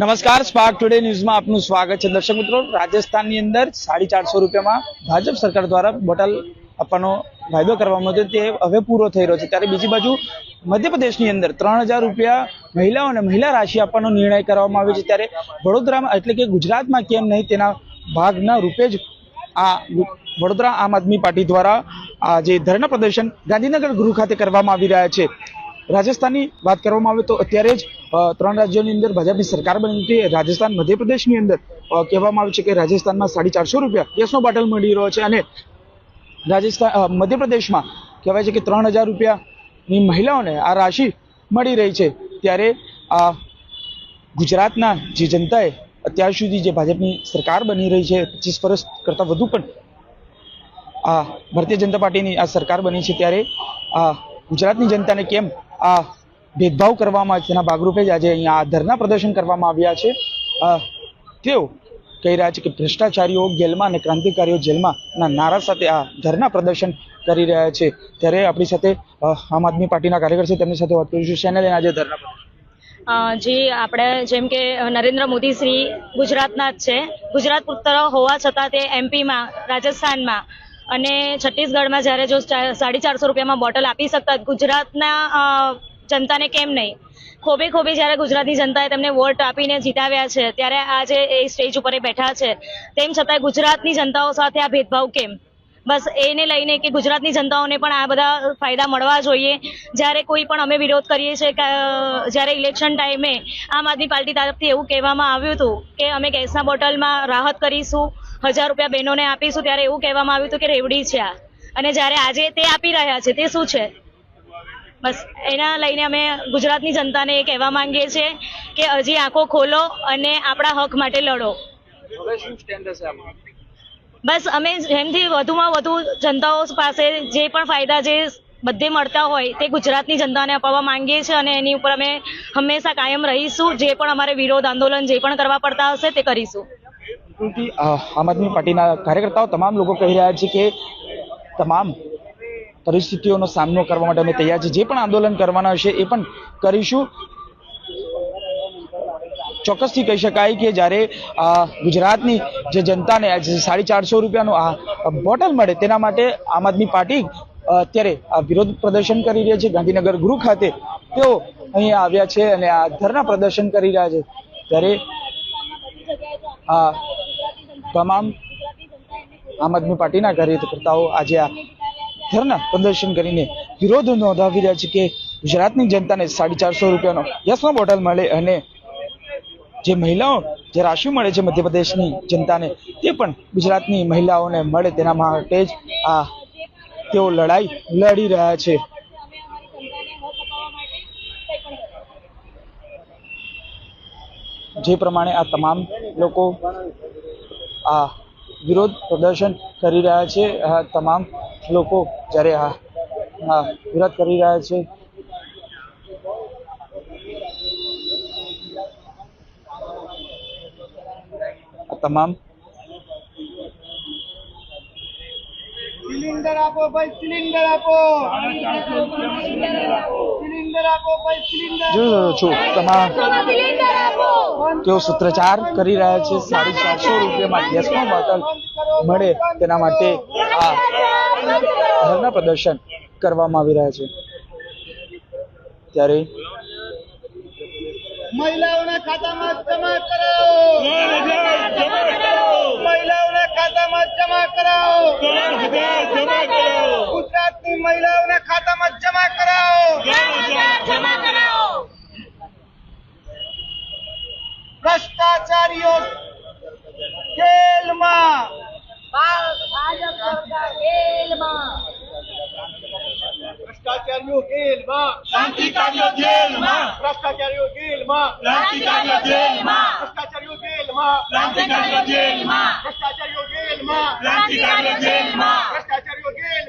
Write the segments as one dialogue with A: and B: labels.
A: નમસ્કાર spark today ન્યૂઝમાં આપનું સ્વાગત છે. દર્શક મિત્રો, રાજસ્થાનની અંદર સાડી ચારસો રૂપિયામાં ભાજપ સરકાર દ્વારા બોટલ આપવાનો વાયદો કરવામાં હતો. તે હવે પૂરો થઈ રહ્યો છે. ત્યારે બીજી બાજુ મધ્યપ્રદેશની અંદર ત્રણ હજાર રૂપિયા મહિલાઓને મહિલા રાશિ આપવાનો નિર્ણય કરવામાં આવ્યો છે. ત્યારે વડોદરામાં, એટલે કે ગુજરાતમાં કેમ નહીં, તેના ભાગના રૂપે જ આ વડોદરા આમ આદમી પાર્ટી દ્વારા આ જે ધરણા પ્રદર્શન ગાંધીનગર ગૃહ ખાતે કરવામાં આવી રહ્યા છે. રાજસ્થાનની વાત કરવામાં આવે તો અત્યારે જ ત્રણ રાજ્યોની અંદર ભાજપની સરકાર બની હતી. રાજસ્થાન મધ્યપ્રદેશની અંદર કહેવામાં આવ્યું છે કે રાજસ્થાનમાં સાડી ચારસો રૂપિયા ગેસનો બાટલ મળી રહ્યો છે અને રાજસ્થાન મધ્યપ્રદેશમાં કહેવાય છે કે ત્રણ હજાર રૂપિયાની મહિલાઓને આ રાશિ મળી રહી છે. ત્યારે આ ગુજરાતના જે જનતાએ અત્યાર સુધી જે ભાજપની સરકાર બની રહી છે, પચીસ વર્ષ કરતાં વધુ પણ આ ભારતીય જનતા પાર્ટીની આ સરકાર બની છે, ત્યારે આ ગુજરાતની જનતાને કેમ આ ભેદભાવ કરવામાં તેના ભાગરૂપે જ આજે અહીંયા ધરના પ્રદર્શન કરવામાં આવ્યા છે. તેઓ કહી રહ્યા છે કે ભ્રષ્ટાચારીઓ જેલમાં અને ક્રાંતિકારીઓ જેલમાં ના નારા સાથે આ ધરના પ્રદર્શન કરી રહ્યા છે. ત્યારે આપણી સાથે આમ આદમી પાર્ટીના કાર્યકર છે, તેમની સાથે વાત કરીશું. શેને આજે ધરના?
B: જે, આપણે જેમ કે નરેન્દ્ર મોદી શ્રી ગુજરાતના જ છે. ગુજરાત પુત્ર હોવા છતાં તે એમપીમાં રાજસ્થાનમાં અને છત્તીસગઢમાં જ્યારે જો સાડી ચારસો રૂપિયામાં બોટલ આપી શકતા, ગુજરાતના જનતાને કેમ નહીં? ખોબે ખોબે જ્યારે ગુજરાતની જનતાએ તેમને વોટ આપીને જીતાવ્યા છે, ત્યારે આજે એ સ્ટેજ ઉપર બેઠા છે, તેમ છતાંય ગુજરાતની જનતાઓ સાથે આ ભેદભાવ કેમ? બસ એને લઈને કે ગુજરાતની જનતાઓને પણ આ બધા ફાયદા મળવા જોઈએ. જ્યારે કોઈ પણ અમે વિરોધ કરીએ છીએ જ્યારે ઇલેક્શન ટાઈમે આમ આદમી પાર્ટી તરફથી એવું કહેવામાં આવ્યું હતું કે અમે ગેસના બોટલમાં રાહત કરીશું, હજાર રૂપિયા બહેનોને આપીશું, ત્યારે એવું કહેવામાં આવ્યું હતું કે રેવડી છે અને જ્યારે આજે તે આપી રહ્યા છે, તે શું છે? બસ એના લઈને અમે ગુજરાતની જનતાને એ કહેવા માંગીએ છીએ કે હજી આંખો ખોલો અને આપણા હક માટે લડો? બસ અમે જેમથી વધુમાં વધુ જનતાઓ પાસે જે પણ ફાયદા જે બધે મળતા હોય તે ગુજરાતની જનતાને અપાવવા માંગીએ છીએ અને એની ઉપર અમે હંમેશા કાયમ રહીશું. જે પણ અમારે વિરોધ આંદોલન જે પણ કરવા પડતા હશે તે કરીશું.
A: આમ આદમી પાર્ટીના કાર્યકર્તાઓ તમામ લોકો કહી રહ્યા છે કે તમામ પરિસ્થિતિઓનો સામનો કરવા માટે અમે તૈયાર છીએ જે પણ આંદોલન કરવાના હશે એ પણ કરીશું. ચોક્કસથી કહી શકાય કે જ્યારે ગુજરાતની જે જનતાને સાડી ચારસો રૂપિયાનું આ બોટલ મળે તેના માટે આમ આદમી પાર્ટી અત્યારે આ વિરોધ પ્રદર્શન કરી રહ્યા છે. ગાંધીનગર ગૃહ ખાતે તેઓ અહીંયા આવ્યા છે અને આ ધરના પ્રદર્શન કરી રહ્યા છે. ત્યારે આ તમામ આમ આદમી પાર્ટીના કાર્યકર્તાઓ આજે આ ધરના પ્રદર્શન કરીને વિરોધ નોંધાવી રહ્યા છે કે ગુજરાતની જનતાને સાડી ચારસો રૂપિયાનો ગેસનો બોટલ મળે અને જે મહિલાઓ, જે રાશિ મળે છે મધ્યપ્રદેશની જનતાને, તે પણ ગુજરાતની મહિલાઓને મળે. તેના માટે જ આ તેઓ લડાઈ લડી રહ્યા છે. જે પ્રમાણે આ તમામ લોકો આ વિરોધ પ્રદર્શન કરી રહ્યા છે. આ તમામ લોકો જ્યારે આ આ વિરોધ કરી રહ્યા છે. આ તમામ
C: સિલિન્ડર આપો ભાઈ સિલિન્ડર આપો. સિલિન્ડર આપો ભાઈ સિલિન્ડર.
A: જોઈ રહ્યો તમામ તેઓ સૂત્રચાર કરી રહ્યા છે. સાડી ચારસો રૂપિયામાં ગેસનો બોટલ મળે તેના માટે આ ધરના પ્રદર્શન કરવામાં આવી રહ્યા છે. ત્યારે
C: મહિલાઓના ખાતામાં જમા કરાવો. મહિલાઓના ખાતામાં જમા કરાવો ભ્રષ્ટાચારીઓ જેલમાં ભ્રષ્ટાચારીઓ જેલમાં
D: ક્રાંતિકારીઓ જેલમાં
C: ભ્રષ્ટાચારીઓ જેલમાં
D: ક્રાંતિકારીઓ જેલમાં
C: ભ્રષ્ટાચારીઓ જેલમાં
D: ક્રાંતિકારીઓ જેલમાં
C: ભ્રષ્ટાચારીઓ જેલમાં
D: ક્રાંતિકારીઓ જેલમાં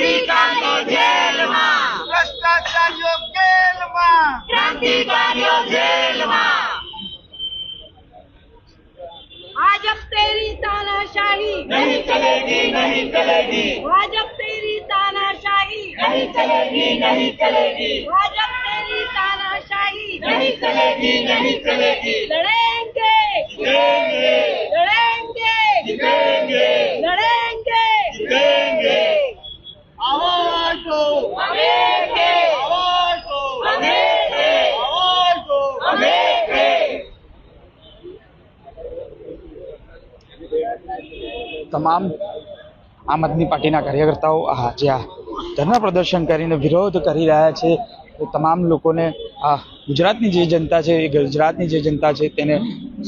D: ક્રાંતિકારીઓ જેલમાં.
C: ભ્રષ્ટાચારીઓ જેલમાં.
D: ક્રાંતિકારીઓ જેલમાં. ભાજપ તેરી તાનાશાહી. નહીં
E: ચલેગી
D: નહીં
E: ચલેગી.
D: ભાજપ
E: તેરી
D: તાનાશાહી.
C: નહીં ચલેગી
D: નહીં ચલેગી.
C: ભાજપ તેરી
D: તાનાશાહી. નહીં
C: ચલેગી નહીં
D: ચલેગી. લડે
A: તમામ આમ આદમી પાર્ટીના કાર્યકર્તાઓ આજે આ ધરના પ્રદર્શન કરીને વિરોધ કરી રહ્યા છે તમામ લોકોને આ ગુજરાતની જે જનતા છે, એ ગુજરાતની જે જનતા છે, તેને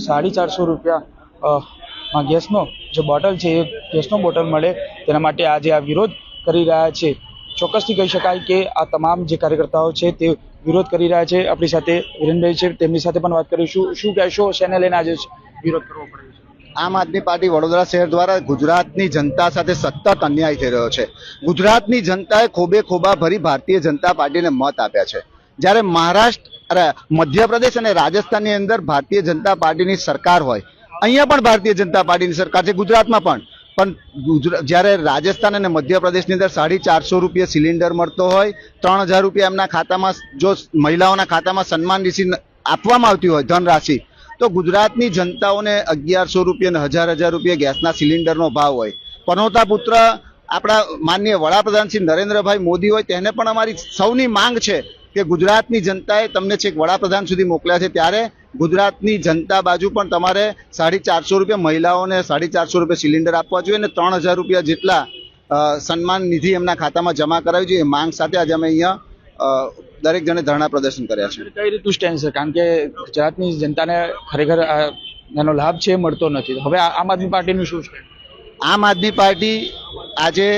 A: સાડી ચારસો રૂપિયા ગેસનો જે બોટલ છે, એ ગેસનો બોટલ મળે તેના માટે આજે આ વિરોધ કરી રહ્યા છે. ચોક્કસથી કહી શકાય કે આ તમામ જે કાર્યકર્તાઓ છે, તે વિરોધ કરી રહ્યા છે. આપણી સાથે વિરેનભાઈ છે, તેમની સાથે પણ વાત કરીશું. શું કહેશો? શેને લઈને આજે વિરોધ કરવો પડે?
F: આમ આદમી પાર્ટી વડોદરા શહેર દ્વારા ગુજરાતની જનતા સાથે સતત અન્યાય થઈ રહ્યો છે. ગુજરાતની જનતાએ ખોબે ખોબા ભરી ભારતીય જનતા પાર્ટીને મત આપ્યા છે. જ્યારે મહારાષ્ટ્ર, અરે, મધ્યપ્રદેશ અને રાજસ્થાનની અંદર ભારતીય જનતા પાર્ટીની સરકાર હોય, અહીંયા પણ ભારતીય જનતા પાર્ટીની સરકાર છે, ગુજરાતમાં પણ. પણ જ્યારે રાજસ્થાન અને મધ્યપ્રદેશની અંદર સાડી ચારસો રૂપિયા સિલિન્ડર મળતો હોય, ત્રણ હજાર રૂપિયા એમના ખાતામાં, જો મહિલાઓના ખાતામાં સન્માન નિધિ આપવામાં આવતી હોય ધનરાશિ તો ગુજરાતની જનતાઓને અગિયારસો રૂપિયા અને હજાર હજાર રૂપિયા ગેસના સિલિન્ડરનો ભાવ હોય. પનોતા પુત્ર, આપણા માનનીય વડાપ્રધાન શ્રી નરેન્દ્રભાઈ મોદી હોય, તેને પણ અમારી સૌની માંગ છે કે ગુજરાતની જનતાએ તમને છેક વડાપ્રધાન સુધી મોકલ્યા છે. ત્યારે ગુજરાતની જનતા બાજુ પણ તમારે સાડી ચારસો રૂપિયા મહિલાઓને સાડી ચારસો રૂપિયા સિલિન્ડર આપવા જોઈએ અને ત્રણ હજાર રૂપિયા જેટલા સન્માન નિધિ એમના ખાતામાં જમા કરાવી જોઈએ. માંગ સાથે આજે અમે અહીંયા દરેક જણે ધરણા પ્રદર્શન કર્યા છે.
A: કઈ રીતનું સ્ટેન્ડ છે? કારણ કે ગુજરાતની જનતાને ખરેખર એનો લાભ છે મળતો નથી. હવે આમ આદમી પાર્ટીનું શું છે?
F: આમ આદમી પાર્ટી આજે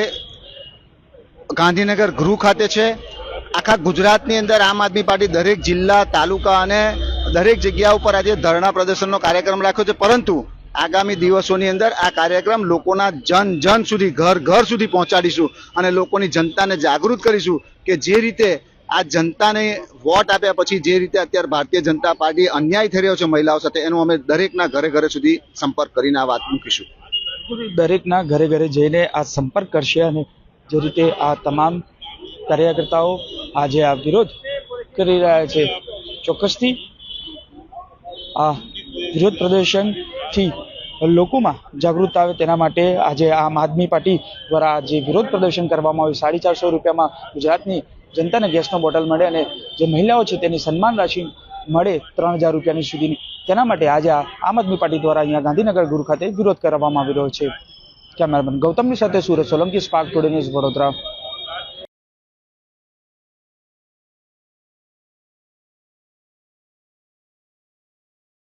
F: ગાંધીનગર ગૃહ ખાતે છે. આખા ગુજરાતની અંદર આમ આદમી પાર્ટી દરેક જિલ્લા તાલુકા અને દરેક જગ્યા ઉપર આજે ધરણા પ્રદર્શનનો કાર્યક્રમ રાખ્યો છે. પરંતુ આગામી દિવસોની અંદર આ કાર્યક્રમ લોકોના જન જન સુધી ઘર ઘર સુધી પહોંચાડીશું અને લોકોની જનતાને જાગૃત કરીશું કે જે રીતે આ જનતાને વોટ આપ્યા પછી જે રીતે અત્યારે ભારતીય જનતા પાર્ટી અન્યાય થઈ રહ્યો છે મહિલાઓ સાથે, એનો અમે દરેકના ઘરે ઘરે સુધી સંપર્ક કરીને આ વાત મૂકીશું
A: દરેકના ઘરે ઘરે જઈને આ સંપર્ક કરશે અને જે રીતે આ તમામ કાર્યકર્તાઓ આજે આ વિરોધ કરી રહ્યા છે, ચોક્કસથી આ વિરોધ પ્રદર્શનથી લોકોમાં જાગૃતતા આવે તેના માટે આજે આમ આદમી પાર્ટી દ્વારા જે વિરોધ પ્રદર્શન કરવામાં આવ્યું, સાડી ચારસો રૂપિયામાં ગુજરાતની જનતાને ગેસનો બોટલ મળે અને જે મહિલાઓ છે તેની સન્માન રાશિ મળે ત્રણ હજાર રૂપિયાની સુધીની. તેના માટે આજે આમ આદમી પાર્ટી દ્વારા અહીંયા ગાંધીનગર ગુરુ ખાતે વિરોધ કરવામાં આવી રહ્યો છે. કેમેરામેન ગૌતમની સાથે Surat Solanki, Spark Today News Vadodara.